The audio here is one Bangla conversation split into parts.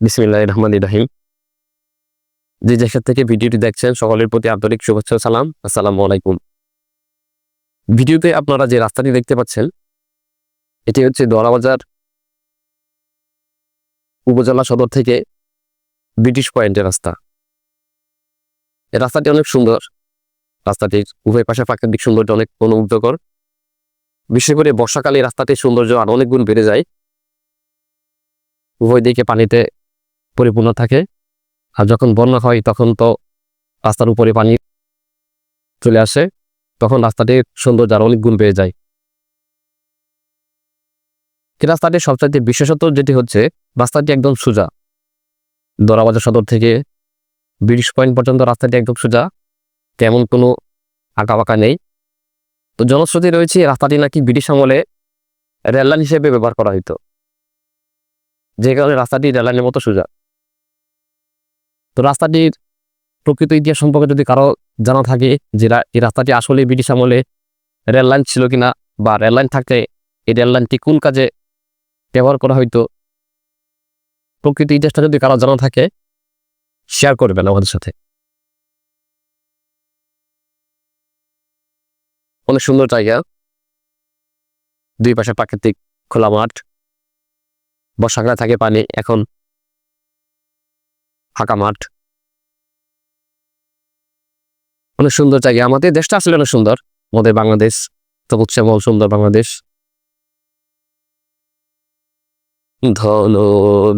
বিসমিল্লাহ রহমান রাহিম যে যেখান থেকে ভিডিওটি দেখছেন, সকলের প্রতি আন্তরিক শুভেচ্ছা সালাম। আসসালামু আলাইকুম। ভিডিওতে আপনারা যে রাস্তাটি দেখতে পাচ্ছেন, এটি হচ্ছে দরাবাজার উপজেলা সদর থেকে ব্রিটিশ পয়েন্টের রাস্তা। এই রাস্তাটি অনেক সুন্দর। রাস্তাটির উভয় পাশে প্রাকৃতিক সৌন্দর্য অনেক অনুমুগ্ধকর বিশেষ করে বর্ষাকালে রাস্তাটির সৌন্দর্য আর অনেক গুণ বেড়ে যায়। উভয় দিকে পানিতে পরিপূর্ণ থাকে। আর যখন বন্যা হয়, তখন তো রাস্তার উপরে পানি চলে আসে, তখন রাস্তাটি সৌন্দর্য আর অনেক গুণ বেড়ে যায়। এই রাস্তাটির সবচাইতে বিশেষত যেটি হচ্ছে, রাস্তাটি একদম সোজা। দরাবাজার সদর থেকে ব্রিটিশ পয়েন্ট পর্যন্ত রাস্তাটি একদম সোজা। তেমন কোনো আঁকা বাঁকা নেই। তো জনশ্রুতি রয়েছে, রাস্তাটি নাকি ব্রিটিশ আমলে রেললাইন হিসেবে ব্যবহার করা হতো যে কারণে রাস্তাটি রেললাইনের মতো সোজা। তো রাস্তাটির প্রকৃত ইতিহাস সম্পর্কে যদি কারও জানা থাকে যে এই রাস্তাটি আসলে ব্রিটিশ আমলে রেল লাইন ছিল কিনা বা রেল লাইন থাকলে এই রেল লাইনটি কোন কাজে ব্যবহার করা হইতো, প্রকৃত ইতিহাসটা যদি কারও জানা থাকে শেয়ার করবেন আমাদের সাথে। অনেক সুন্দর জায়গা। দুই পাশে প্রাকৃতিক খোলা মাঠ। বর্ষাকালে থাকে পানি, এখন ফাঁকা মাঠ। অনেক সুন্দর জায়গা। আমাদের দেশটা আসলে অনেক সুন্দর। আমাদের বাংলাদেশ তো হচ্ছে বহু সুন্দর বাংলাদেশ। ধন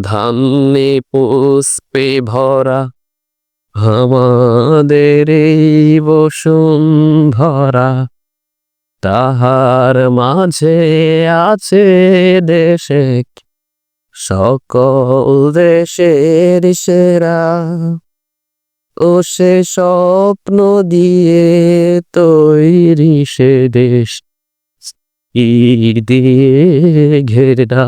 ধান্যে পুষ্পে ভরা আমাদের এই বসুন্ধরা। তাহার মাঝে আছে দেশে সকল দেশের সেরা ও সে স্বপ্ন দিয়ে তৈরি সে দেশ। দিয়ে ঘেরা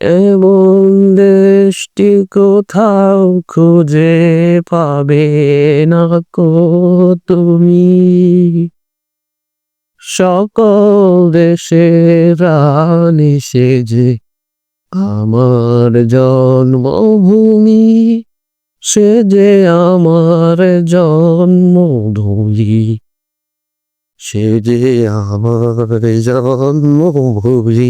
এমন দেশটি কোথাও খুঁজে পাবে না কো তুমি। সকল দেশের রানী সেজে আমার জন্মভূমি সে যে আমার জন্মভূমি সে যে আমার জন্মভূমি।